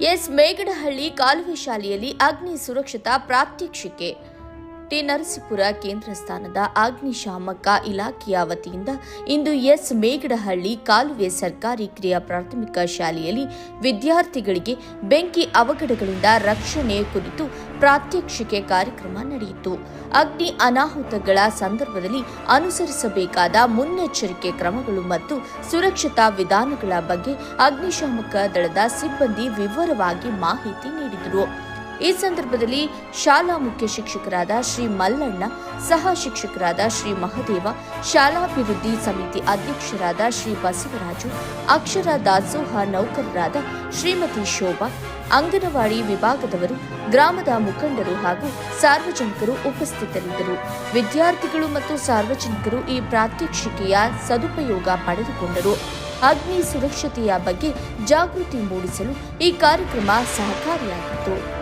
S ಮೇಗಡಹಳ್ಳಿ ಕಾಲುವೆ ಶಾಲೆಯಲ್ಲಿ ಅಗ್ನಿ ಸುರಕ್ಷತಾ ಪ್ರಾತ್ಯಕ್ಷಿಕೆ. ಟಿ ನರಸೀಪುರ ಕೇಂದ್ರ ಸ್ಥಾನದ ಅಗ್ನಿಶಾಮಕ ಇಲಾಖೆಯ ವತಿಯಿಂದ ಇಂದು ಎಸ್ ಮೇಗಡಹಳ್ಳಿ ಕಾಲುವೆ ಸರ್ಕಾರಿ ಕ್ರಿಯಾ ಪ್ರಾಥಮಿಕ ಶಾಲೆಯಲ್ಲಿ ವಿದ್ಯಾರ್ಥಿಗಳಿಗೆ ಬೆಂಕಿ ಅವಘಡಗಳಿಂದ ರಕ್ಷಣೆ ಕುರಿತು ಪ್ರಾತ್ಯಕ್ಷಿಕೆ ಕಾರ್ಯಕ್ರಮ ನಡೆಯಿತು. ಅಗ್ನಿ ಅನಾಹುತಗಳ ಸಂದರ್ಭದಲ್ಲಿ ಅನುಸರಿಸಬೇಕಾದ ಮುನ್ನೆಚ್ಚರಿಕೆ ಕ್ರಮಗಳು ಮತ್ತು ಸುರಕ್ಷತಾ ವಿಧಾನಗಳ ಬಗ್ಗೆ ಅಗ್ನಿಶಾಮಕ ದಳದ ಸಿಬ್ಬಂದಿ ವಿವರವಾಗಿ ಮಾಹಿತಿ ನೀಡಿದರು. ಈ ಸಂದರ್ಭದಲ್ಲಿ ಶಾಲಾ ಮುಖ್ಯ ಶಿಕ್ಷಕರಾದ ಶ್ರೀ ಮಲ್ಲಣ್ಣ, ಸಹ ಶಿಕ್ಷಕರಾದ ಶ್ರೀ ಮಹದೇವ, ಶಾಲಾಭಿವೃದ್ಧಿ ಸಮಿತಿ ಅಧ್ಯಕ್ಷರಾದ ಶ್ರೀ ಬಸವರಾಜು, ಅಕ್ಷರ ದಾಸೋಹ ನೌಕರರಾದ ಶ್ರೀಮತಿ ಶೋಭಾ, ಅಂಗನವಾಡಿ ವಿಭಾಗದವರು, ಗ್ರಾಮದ ಮುಖಂಡರು ಹಾಗೂ ಸಾರ್ವಜನಿಕರು ಉಪಸ್ಥಿತರಿದ್ದರು. ವಿದ್ಯಾರ್ಥಿಗಳು ಮತ್ತು ಸಾರ್ವಜನಿಕರು ಈ ಪ್ರಾತ್ಯಕ್ಷಿಕೆಯ ಸದುಪಯೋಗ ಪಡೆದುಕೊಂಡರು. ಅಗ್ನಿ ಸುರಕ್ಷತೆಯ ಬಗ್ಗೆ ಜಾಗೃತಿ ಮೂಡಿಸಲು ಈ ಕಾರ್ಯಕ್ರಮ ಸಹಕಾರಿಯಾಗಿತ್ತು.